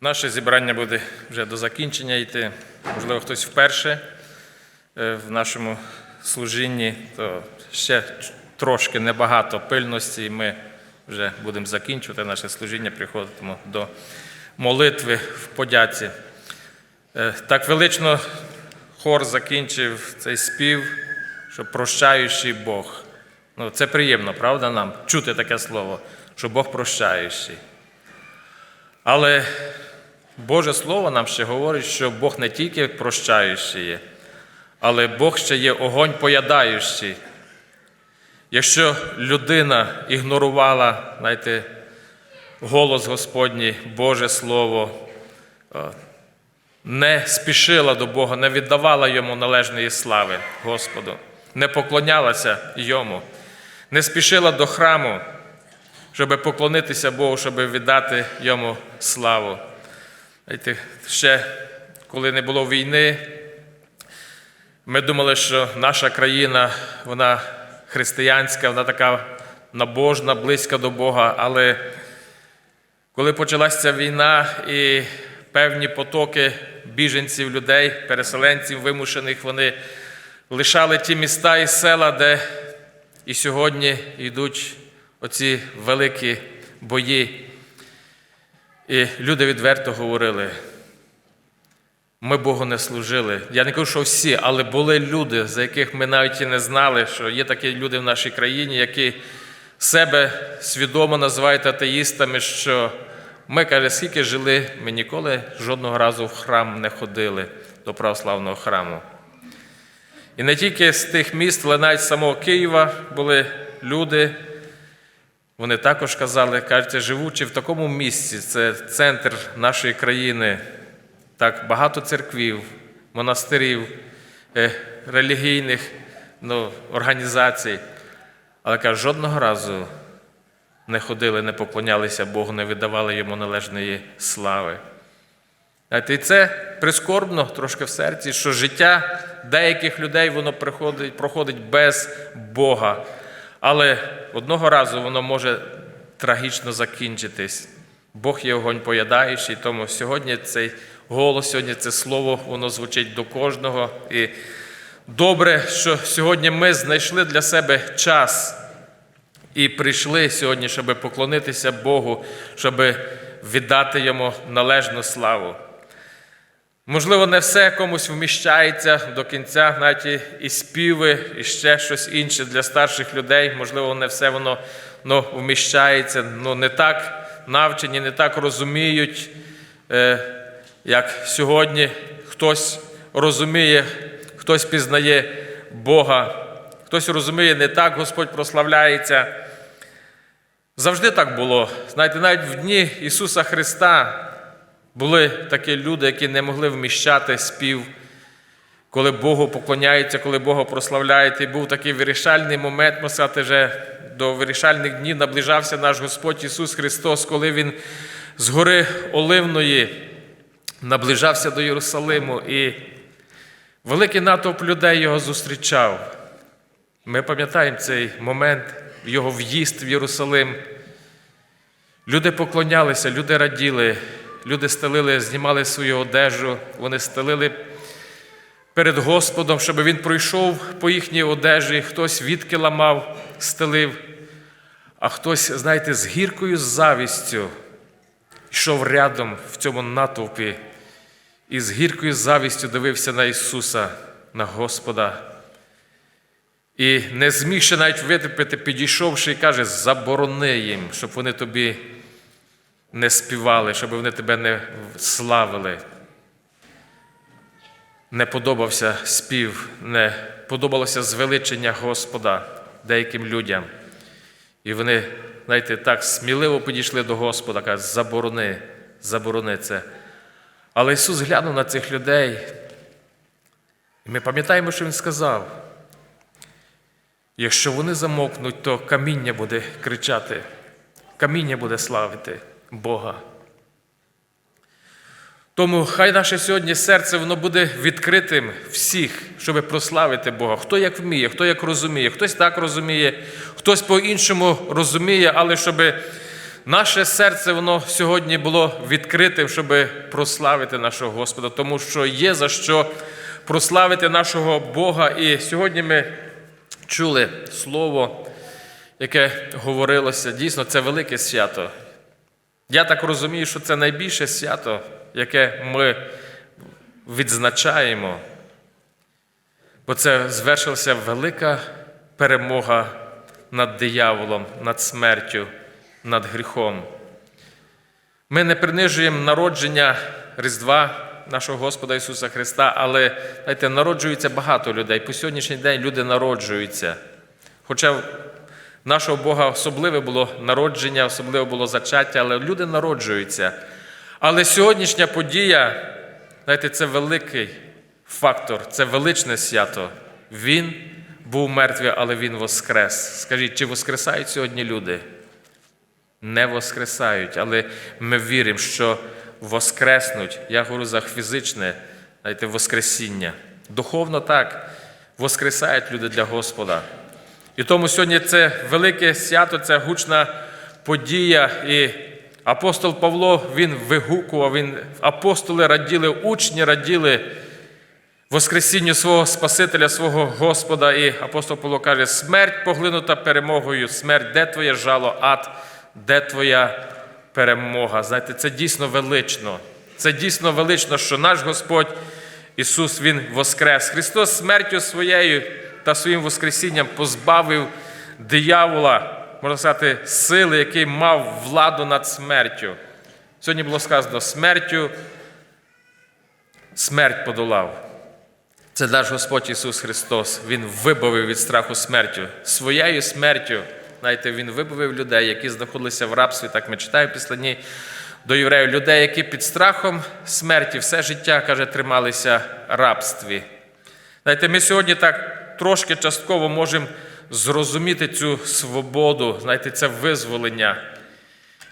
Наше зібрання буде вже до закінчення йти. Можливо, хтось вперше е, в нашому служінні, то ще трошки небагато пильності, і ми вже будемо закінчувати наше служіння, приходимо до молитви в подяці. Е, Так велично хор закінчив цей спів, що прощаючий Бог. Ну, це приємно, правда, нам чути таке слово, що Бог прощаючий. Але Боже Слово нам ще говорить, що Бог не тільки прощаючий є, але Бог ще є огонь поядаючий. Якщо людина ігнорувала, знаєте, голос Господній, Боже Слово, е, не спішила до Бога, не віддавала йому належної слави Господу, не поклонялася йому, не спішила до храму, щоб поклонитися Богу, щоб віддати йому славу. Знаєте, ще коли не було війни, ми думали, що наша країна, вона християнська, вона така набожна, близька до Бога. Але коли почалася війна і певні потоки біженців, людей, переселенців вимушених, вони лишали ті міста і села, де і сьогодні йдуть оці великі бої. І люди відверто говорили, ми Богу не служили. Я не кажу, що всі, але були люди, за яких ми навіть і не знали, що є такі люди в нашій країні, які себе свідомо називають атеїстами, що ми, каже, скільки жили, ми ніколи жодного разу в храм не ходили до православного храму. І не тільки з тих міст, але навіть з самого Києва були люди. Вони також казали, кажуть, живучи в такому місці, це центр нашої країни, так багато церквів, монастирів, е, релігійних ну, організацій. Але каже, жодного разу не ходили, не поклонялися Богу, не видавали йому належної слави. І це прискорбно трошки в серці, що життя деяких людей воно приходить, проходить без Бога. Але одного разу воно може трагічно закінчитись. Бог є огонь поядаючий, тому сьогодні цей голос, сьогодні це слово, воно звучить до кожного. І добре, що сьогодні ми знайшли для себе час і прийшли сьогодні, щоб поклонитися Богу, щоб віддати йому належну славу. Можливо, не все комусь вміщається до кінця, навіть і- співи, і ще щось інше для старших людей. Можливо, не все воно ну, вміщається, ну, не так навчені, не так розуміють, е, як сьогодні хтось розуміє, хтось пізнає Бога, хтось розуміє не так, Господь прославляється. Завжди так було. Знаєте, навіть в дні Ісуса Христа були такі люди, які не могли вміщати спів, коли Богу поклоняються, коли Бога прославляють. І був такий вирішальний момент, можна сказати, вже до вирішальних днів наближався наш Господь Ісус Христос, коли Він з гори Оливної наближався до Єрусалиму, і великий натовп людей його зустрічав. Ми пам'ятаємо цей момент, його в'їзд в Єрусалим. Люди поклонялися, люди раділи, люди стелили, знімали свою одежу, вони стелили перед Господом, щоб він пройшов по їхній одежі, хтось відки ламав, стелив, а хтось, знаєте, з гіркою завістю йшов рядом в цьому натовпі і з гіркою завістю дивився на Ісуса, на Господа. І не зміг ще навіть витерпіти, підійшовши і каже, заборони їм, щоб вони тобі не співали, щоб вони тебе не славили. Не подобався спів, не подобалося звеличення Господа деяким людям. І вони, знаєте, так сміливо підійшли до Господа, кажуть, заборони, заборони це. Але Ісус глянув на цих людей. І ми пам'ятаємо, що Він сказав. Якщо вони замовкнуть, то каміння буде кричати, каміння буде славити Бога. Тому хай наше сьогодні серце воно буде відкритим всіх, щоб прославити Бога. Хто як вміє, хто як розуміє, хтось так розуміє, хтось по-іншому розуміє, але щоб Наше серце воно сьогодні було відкритим, щоб прославити нашого Господа, тому що є за що прославити нашого Бога. І сьогодні ми чули слово, яке говорилося. Дійсно, це велике свято. Я так розумію, що це найбільше свято, яке ми відзначаємо, бо це звершилася велика перемога над дияволом, над смертю, над гріхом. Ми не принижуємо народження Різдва нашого Господа Ісуса Христа, але знаєте, народжується багато людей. По сьогоднішній день люди народжуються. Хоча нашого Бога особливе було народження, особливе було зачаття, але люди народжуються. Але сьогоднішня подія, знаєте, це великий фактор, це величне свято. Він був мертвий, але Він воскрес. Скажіть, чи воскресають сьогодні люди? Не воскресають, але ми віримо, що воскреснуть. Я говорю за фізичне, знаєте, воскресіння. Духовно так, воскресають люди для Господа. І тому сьогодні це велике свято, це гучна подія. І апостол Павло він вигукував, він, апостоли раділи, учні раділи Воскресінню свого Спасителя, свого Господа. І апостол Павло каже: смерть поглинута перемогою, смерть, де твоє жало, ад, де твоя перемога. Знаєте, це дійсно велично. Це дійсно велично, що наш Господь Ісус Він воскрес. Христос смертю своєю та своїм Воскресінням позбавив диявола, можна сказати, сили, який мав владу над смертю. Сьогодні було сказано, смертю смерть подолав. Це наш Господь Ісус Христос. Він вибавив від страху смертю. Своєю смертю, знаєте, Він вибавив людей, які знаходилися в рабстві, так ми читаємо післані до євреїв, людей, які під страхом смерті все життя, каже, трималися рабстві. Знаєте, ми сьогодні так трошки частково можемо зрозуміти цю свободу, знаєте, це визволення.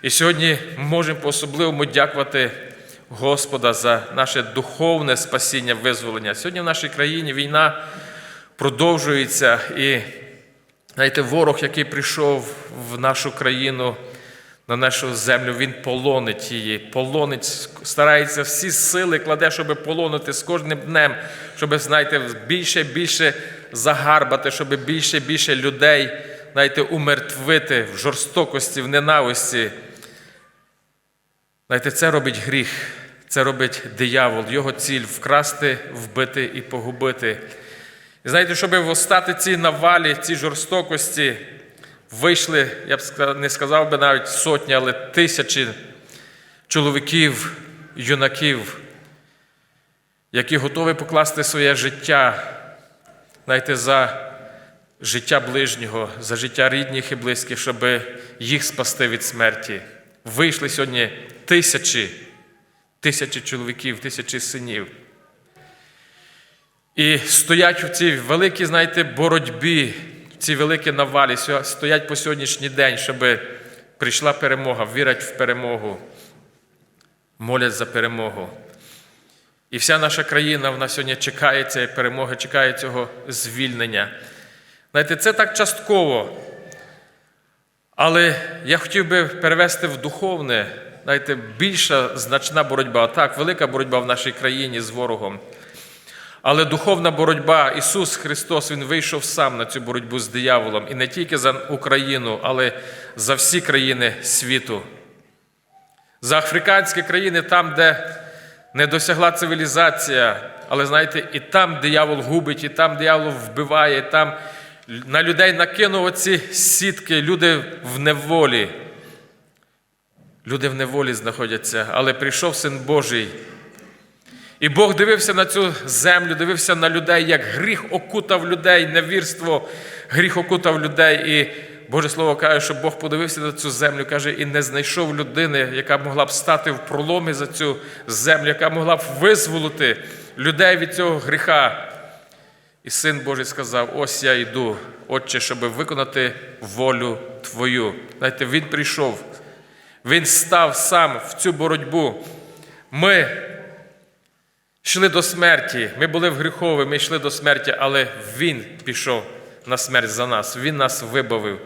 І сьогодні можемо по-особливому дякувати Господа за наше духовне спасіння, визволення. Сьогодні в нашій країні війна продовжується, і знаєте, ворог, який прийшов в нашу країну, на нашу землю, він полонить її, полонить, старається всі сили кладе, щоб полонити з кожним днем, щоб, знаєте, більше і більше загарбати, щоб більше і більше людей, знаєте, умертвити в жорстокості, в ненависті. Знаєте, це робить гріх, це робить диявол, його ціль вкрасти, вбити і погубити. І знаєте, щоб востати цій навалі, цій жорстокості, вийшли, я б не сказав би навіть сотні, але тисячі чоловіків, юнаків, які готові покласти своє життя, знаєте, за життя ближнього, за життя рідних і близьких, щоб їх спасти від смерті. Вийшли сьогодні тисячі, тисячі чоловіків, тисячі синів. І стоять у цій великій, знаєте, боротьбі, в цій великій навалі, стоять по сьогоднішній день, щоб прийшла перемога, вірять в перемогу, молять за перемогу. І вся наша країна вона сьогодні чекає цієї перемоги, чекає цього звільнення. Знаєте, це так частково. Але я хотів би перевести в духовне, знаєте, більша значна боротьба. Так, велика боротьба в нашій країні з ворогом. Але духовна боротьба, Ісус Христос, Він вийшов сам на цю боротьбу з дияволом. І не тільки за Україну, але за всі країни світу. За африканські країни, там, де не досягла цивілізація, але знаєте, і там диявол губить, і там диявол вбиває, і там на людей накинув оці сітки, люди в неволі. Люди в неволі знаходяться, але прийшов Син Божий. І Бог дивився на цю землю, дивився на людей, як гріх окутав людей, невірство, гріх окутав людей. І Боже Слово каже, що Бог подивився на цю землю, каже, і не знайшов людини, яка могла б стати в проломі за цю землю, яка могла б визволити людей від цього гріха. І син Божий сказав: ось я йду, Отче, щоб виконати волю Твою. Знаєте, Він прийшов, Він став сам в цю боротьбу. Ми йшли до смерті, ми були в гріхові, ми йшли до смерті, але Він пішов на смерть за нас, Він нас вибавив.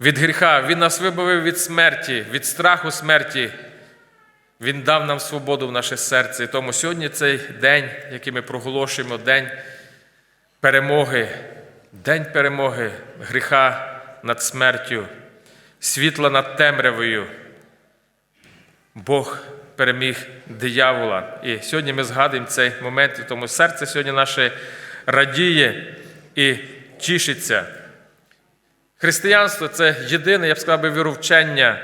від гріха, Він нас вибавив від смерті, від страху смерті. Він дав нам свободу в наше серце. І тому сьогодні цей день, який ми проголошуємо, день перемоги, день перемоги гріха над смертю, світла над темрявою. Бог переміг диявола. І сьогодні ми згадуємо цей момент, і тому серце сьогодні наше радіє і тішиться. Християнство це єдине, я б сказав, би, віровчення,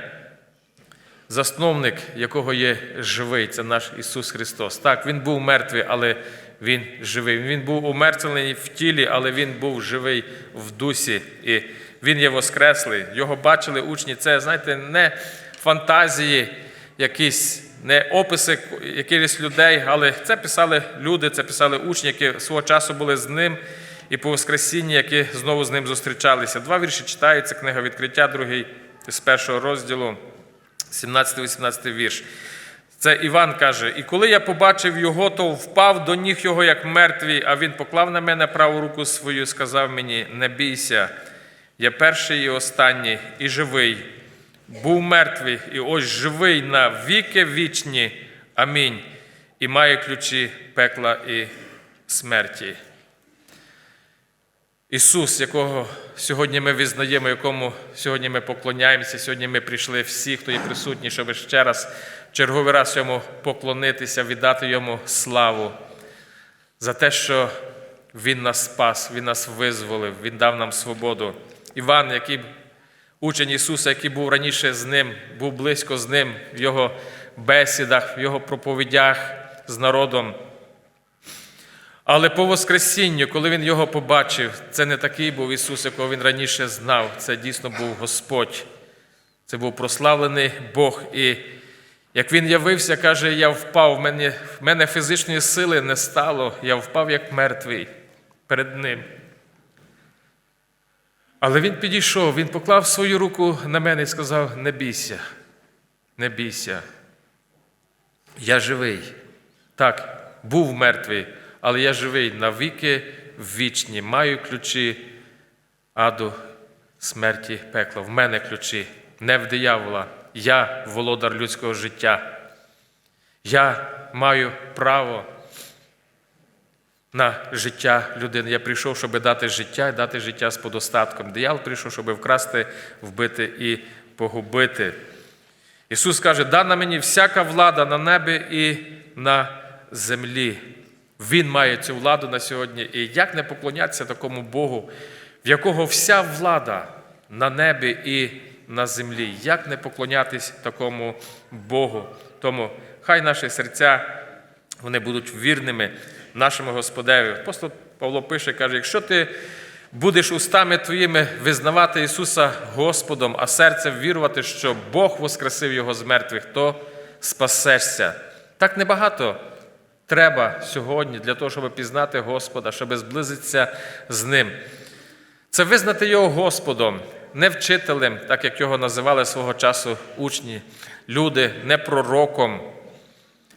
засновник якого є живий, це наш Ісус Христос. Так, Він був мертвий, але Він живий. Він був умертвлений в тілі, але Він був живий в дусі. І Він є воскреслий. Його бачили учні. Це, знаєте, не фантазії, якісь, не описи якихось людей, але це писали люди, це писали учні, які свого часу були з ним. І по Воскресінні, які знову з ним зустрічалися. Два вірші читаються, книга відкриття, другий з першого розділу. 17-18 вірш. Це Іван каже: І коли я побачив його, то впав до ніг його, як мертвий, а він поклав на мене праву руку свою, і сказав мені: Не бійся, я перший і останній, і живий. Був мертвий, і ось живий на віки вічні. Амінь. І має ключі пекла і смерті. Ісус, якого сьогодні ми визнаємо, якому сьогодні ми поклоняємося, сьогодні ми прийшли всі, хто є присутні, щоб ще раз, черговий раз йому поклонитися, віддати йому славу за те, що Він нас спас, Він нас визволив, Він дав нам свободу. Іван, який учень Ісуса, який був раніше з ним, був близько з ним в його бесідах, в його проповідях з народом. Але по Воскресінню, коли він його побачив, це не такий був Ісус, якого він раніше знав. Це дійсно був Господь. Це був прославлений Бог. І як він явився, каже, я впав, в мене, в мене фізичної сили не стало, я впав як мертвий перед Ним. Але він підійшов, він поклав свою руку на мене і сказав: не бійся, не бійся. Я живий. Так, був мертвий але я живий навіки вічні, маю ключі аду, смерті, пекла. В мене ключі, не в диявола. Я володар людського життя. Я маю право на життя людини. Я прийшов, щоб дати життя і дати життя з подостатком. Диявол прийшов, щоб вкрасти, вбити і погубити. Ісус каже: дана мені всяка влада на небі і на землі. Він має цю владу на сьогодні. І як не поклонятися такому Богу, в якого вся влада на небі і на землі? Як не поклонятись такому Богу? Тому хай наші серця вони будуть вірними нашому Господеві. Апостол Павло пише, каже: якщо ти будеш устами твоїми визнавати Ісуса Господом, а серцем вірувати, що Бог воскресив Його з мертвих, то спасешся. Так небагато треба сьогодні для того, щоб пізнати Господа, щоб зблизитися з Ним. Це визнати Його Господом, не вчителем, так як його називали свого часу учні, люди, не пророком,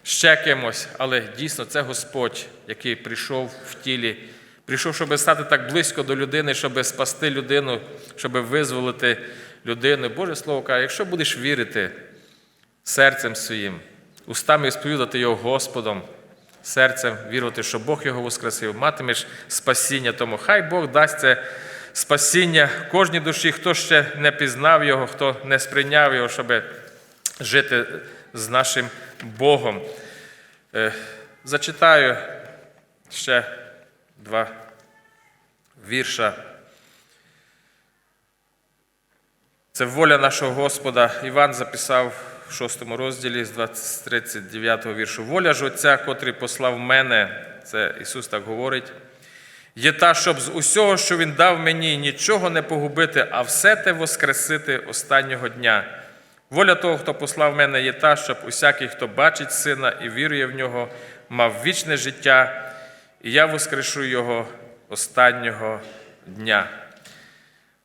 ще кимось, але дійсно це Господь, який прийшов в тілі, прийшов, щоб стати так близько до людини, щоб спасти людину, щоб визволити людину. Боже Слово каже, якщо будеш вірити серцем своїм, устами сповідати Його Господом серцем вірувати, що Бог його воскресив, матимеш спасіння. Тому хай Бог дасть це спасіння кожній душі, хто ще не пізнав його, хто не сприйняв його, щоб жити з нашим Богом. Е, зачитаю ще два вірша. Це воля нашого Господа. Іван записав в 6 розділі з 39 віршу. Воля ж Отця, котрий послав мене, це Ісус так говорить, є та, щоб з усього, що Він дав мені, нічого не погубити, а все те воскресити останнього дня. Воля того, хто послав мене, є та, щоб усякий, хто бачить сина і вірує в нього, мав вічне життя, і я воскрешу його останнього дня.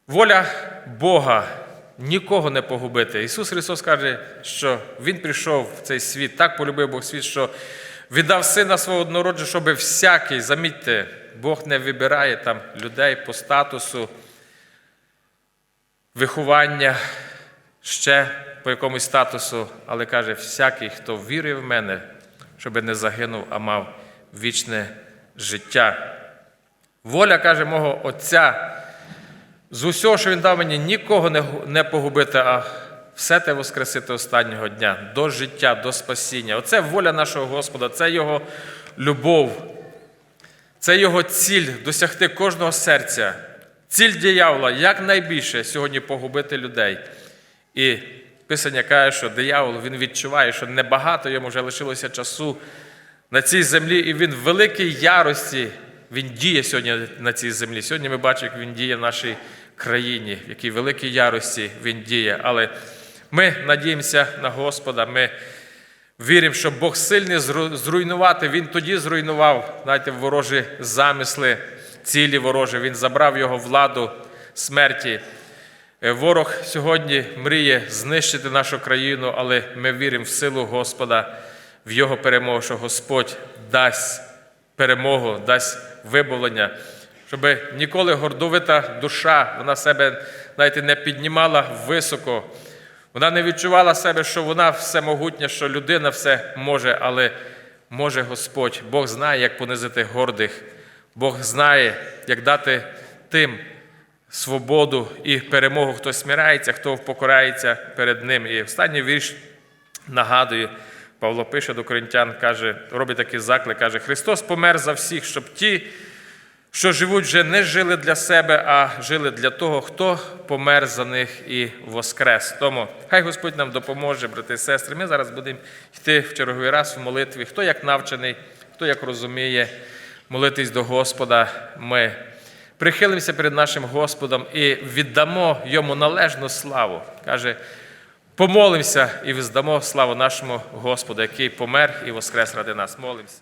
Воля Бога нікого не погубити. Ісус Христос каже, що Він прийшов в цей світ, так полюбив Бог світ, що віддав сина свого однороджа, щоб всякий, замітьте, Бог не вибирає там людей по статусу. виховання ще по якомусь статусу, але каже, всякий, хто вірує в мене, щоб не загинув, а мав вічне життя. Воля каже мого Отця. З усього, що він дав мені, нікого не, погубити, а все те воскресити останнього дня до життя, до спасіння. Оце воля нашого Господа, це Його любов, це Його ціль досягти кожного серця. Ціль диявола якнайбільше сьогодні погубити людей. І Писання каже, що диявол він відчуває, що небагато йому вже лишилося часу на цій землі, і він в великій ярості він діє сьогодні на цій землі. Сьогодні ми бачимо, як він діє в нашій країні, в якій великій ярості він діє. Але ми надіємося на Господа. Ми віримо, що Бог сильний зруйнувати. Він тоді зруйнував, знаєте, ворожі замисли, цілі ворожі. Він забрав його владу смерті. Е, Ворог сьогодні мріє знищити нашу країну, але ми віримо в силу Господа, в Його перемогу, що Господь дасть перемогу, дасть вибавлення, щоб ніколи гордовита душа вона себе знаєте, не піднімала високо. Вона не відчувала себе, що вона всемогутня, що людина все може, але може Господь. Бог знає, як понизити гордих. Бог знає, як дати тим свободу і перемогу, хто смирається, хто покорається перед ним. І останній вірш нагадую, Павло пише до коринтян, каже, робить такий заклик, каже: Христос помер за всіх, щоб ті, що живуть, вже не жили для себе, а жили для того, хто помер за них і воскрес. Тому хай Господь нам допоможе, брати і сестри. Ми зараз будемо йти в черговий раз в молитві. Хто як навчений, хто як розуміє, молитись до Господа. Ми прихилимося перед нашим Господом і віддамо йому належну славу. Каже, помолимося і віздамо славу нашому Господу, який помер і воскрес ради нас. Молимося.